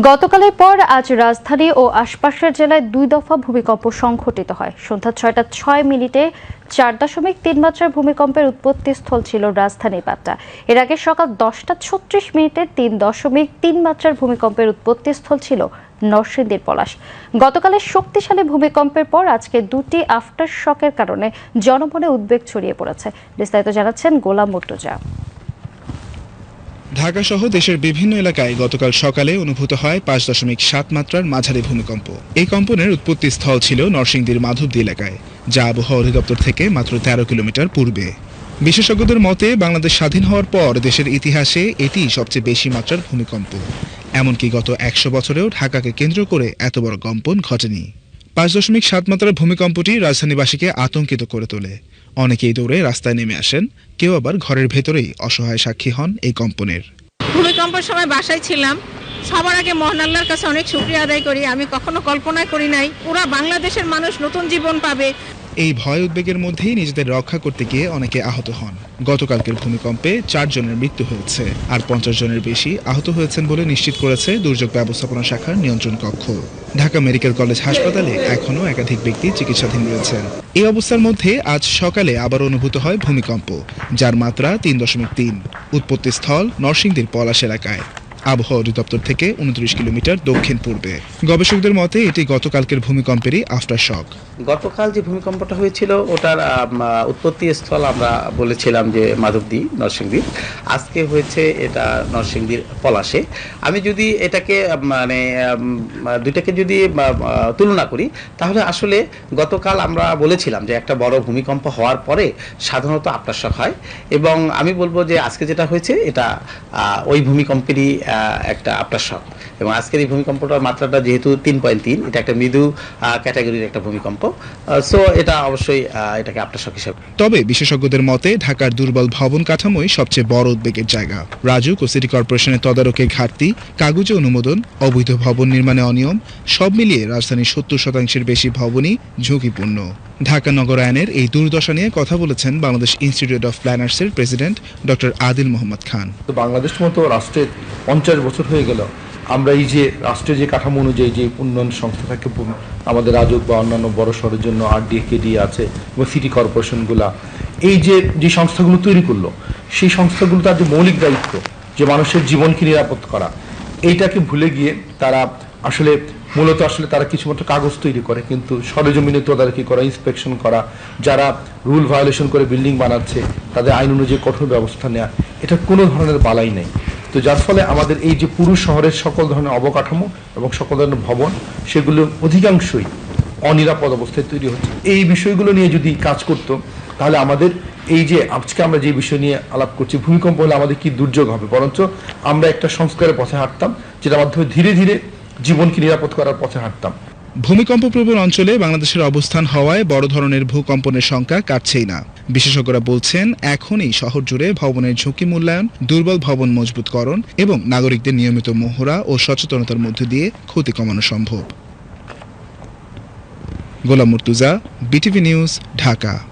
গতকালের পর আজ রাজধানী ও আশপাশের জেলায় দুই দফা ভূমিকম্প সংঘটিত হয়। সন্ধ্যা ছয়টা ছয় মিনিটে চার দশমিক তিন মাত্রার ভূমিকম্পের উৎপত্তি স্থল ছিল রাজধানী পাট্টা এর আগে সকাল দশটা ছত্রিশ মিনিটে তিন দশমিক তিন মাত্রার ভূমিকম্পের উৎপত্তি স্থল ছিল নরসিংদীর পলাশ। গতকালের শক্তিশালী ভূমিকম্পের পর আজকে দুটি আফটার শকের কারণে জনমনে উদ্বেগ ছড়িয়ে পড়েছে। বিস্তারিত জানাচ্ছেন গোলাম মুর্তুজা। ঢাকা সহ দেশের বিভিন্ন এলাকায় গতকাল সকালে অনুভূত হয় পাঁচ দশমিক সাত মাত্রার মাঝারি ভূমিকম্প। এই কম্পনের উৎপত্তি স্থল ছিল নরসিংদীর মাধবদী এলাকায়, যা আবহাওয়া অধিদপ্তর থেকে মাত্র তেরো কিলোমিটার পূর্বে। বিশেষজ্ঞদের মতে, বাংলাদেশ স্বাধীন হওয়ার পর দেশের ইতিহাসে এটি সবচেয়ে বেশি মাত্রার ভূমিকম্প। এমনকি গত একশো বছরেও ঢাকাকে কেন্দ্র করে এত বড় কম্পন ঘটেনি। পাঁচ দশমিক সাত মাত্রার ভূমিকম্পটি রাজধানীবাসীকে আতঙ্কিত করে তোলে। অনেকেই দৌড়ে রাস্তায় নেমে আসেন। কেউ আবার ঘরের ভেতরেই অসহায় সাক্ষী হন এই কম্পনের। ভূমিকম্পের সময় বাসায় ছিলাম। সবার আগে মহান আল্লাহর কাছে অনেক শুক্রিয়া আদায় করি। আমি কখনো কল্পনা করি নাই, পুরা বাংলাদেশের মানুষ নতুন জীবন পাবে। এই ভয় উদ্বেগের মধ্যেই নিজেদের রক্ষা করতে গিয়ে অনেকে আহত হন। গতকালকের ভূমিকম্পে চারজনের মৃত্যু হয়েছে, আর পঞ্চাশ জনের বেশি আহত হয়েছেন বলে নিশ্চিত করেছে দুর্যোগ ব্যবস্থাপনা শাখার নিয়ন্ত্রণ কক্ষ। ঢাকা মেডিকেল কলেজ হাসপাতালে এখনও একাধিক ব্যক্তি চিকিৎসাধীন রয়েছেন। এই অবস্থার মধ্যে আজ সকালে আবার অনুভূত হয় ভূমিকম্প, যার মাত্রা তিন দশমিক তিন। উৎপত্তি স্থল নরসিংদীর পলাশ এলাকায়। আবহাওয়া অধিদপ্তর থেকে উনত্রিশ কিলোমিটার দক্ষিণ পূর্বে। গবেষকদের মতে, এটি গতকালকের ভূমিকম্পেরই আফটার শক গতকাল যে ভূমিকম্পটা হয়েছিল, ওটার উৎপত্তি স্থল আমরা বলেছিলাম যে মাধবদী, নরসিংদী। আজকে হয়েছে এটা নরসিংদীর পলাশে। আমি যদি এটাকে মানে দুইটাকে যদি তুলনা করি, তাহলে আসলে গতকাল আমরা বলেছিলাম যে একটা বড় ভূমিকম্প হওয়ার পরে সাধারণত আপ্রাশক হয়। এবং আমি বলব যে আজকে যেটা হয়েছে, এটা ওই ভূমিকম্পেরই আহ, আপনার আপ্রাশক এবং আজকের এই ভূমিকম্পটার মাত্রাটা যেহেতু তিন পয়েন্ট তিন এটা একটা মৃদু ক্যাটাগরির একটা ভূমিকম্প। সো এটা অবশ্যই এটাকে আপ্রাশক হিসাবে। তবে বিশেষজ্ঞদের মতে ঢাকার দুর্বল ভবন কাঠামোই সবচেয়ে বড় উদ্বেগের জায়গা। রাজুক ও সিটি কর্পোরেশনের তদারকের ঘাটতি কাগজে অনুমোদন অবৈধ ভবন নির্মাণে অনিয়ম সব মিলিয়ে রাজধানীর সত্তর শতাংশের বেশি ভবনই ঝুঁকিপূর্ণ। ঢাকা নগরায়নের এই দুর্দশা নিয়ে কথা বলেছেন বাংলাদেশ ইনস্টিটিউট অফ প্ল্যানার্সের প্রেসিডেন্ট ডক্টর আদিল মোহাম্মদ খান। তো বাংলাদেশ মতো রাষ্ট্রের পঞ্চাশ বছর হয়ে গেল আমরা এই যে রাষ্ট্রের যে কাঠামো অনুযায়ী যে উন্নয়ন সংস্থা থাকে আমাদের রাজক বা অন্যান্য বড় শহরের জন্য আরডিএ কেডি আছে এবং সিটি কর্পোরেশনগুলা এই যে যে সংস্থাগুলো তৈরি করল, সেই সংস্থাগুলো তার যে মৌলিক দায়িত্ব, যে মানুষের জীবনকে নিরাপদ করা, এইটাকে ভুলে গিয়ে তারা আসলে মূলত আসলে তারা কিছুমাত্র কাগজ তৈরি করে, কিন্তু সরেজমিনে তদারকি করা ইন্সপেকশন করা, যারা রুল ভায়োলেশন করে বিল্ডিং বানাচ্ছে, তাদের আইন অনুযায়ী কঠোর ব্যবস্থা নেওয়া এটা কোনো ধরনের বালাই নেই। তো যার ফলে আমাদের এই যে পুরো শহরের সকল ধরনের অবকাঠামো এবং সকল ধরনের ভবন সেগুলো অধিকাংশই অনিরাপদ অবস্থায় তৈরি হচ্ছে। এই বিষয়গুলো নিয়ে যদি কাজ করত, তাহলে আমাদের এই যে আজকে আমরা যে বিষয় নিয়ে আলাপ করছি, ভূমিকম্প হলে আমাদের কি দুর্যোগ হবে? বরঞ্চ আমরা একটা সংস্কারের পথে হাঁটতাম, যেটার মাধ্যমে ধীরে ধীরে জীবনকে নিরাপদ করার পথে হাঁটতাম। ভূমিকম্প প্রবণ অঞ্চলে বাংলাদেশের অবস্থান হওয়ায় বড় ধরনের ভূকম্পনের সংখ্যা কাটছেই না। বিশেষজ্ঞরা বলছেন, এখনই শহর জুড়ে ভবনের ঝুঁকি মূল্যায়ন, দুর্বল ভবন মজবুতকরণ এবং নাগরিকদের নিয়মিত মহড়া ও সচেতনতার মধ্য দিয়ে ক্ষতি কমানো সম্ভব। Golam Murtuza, BTV news, Dhaka.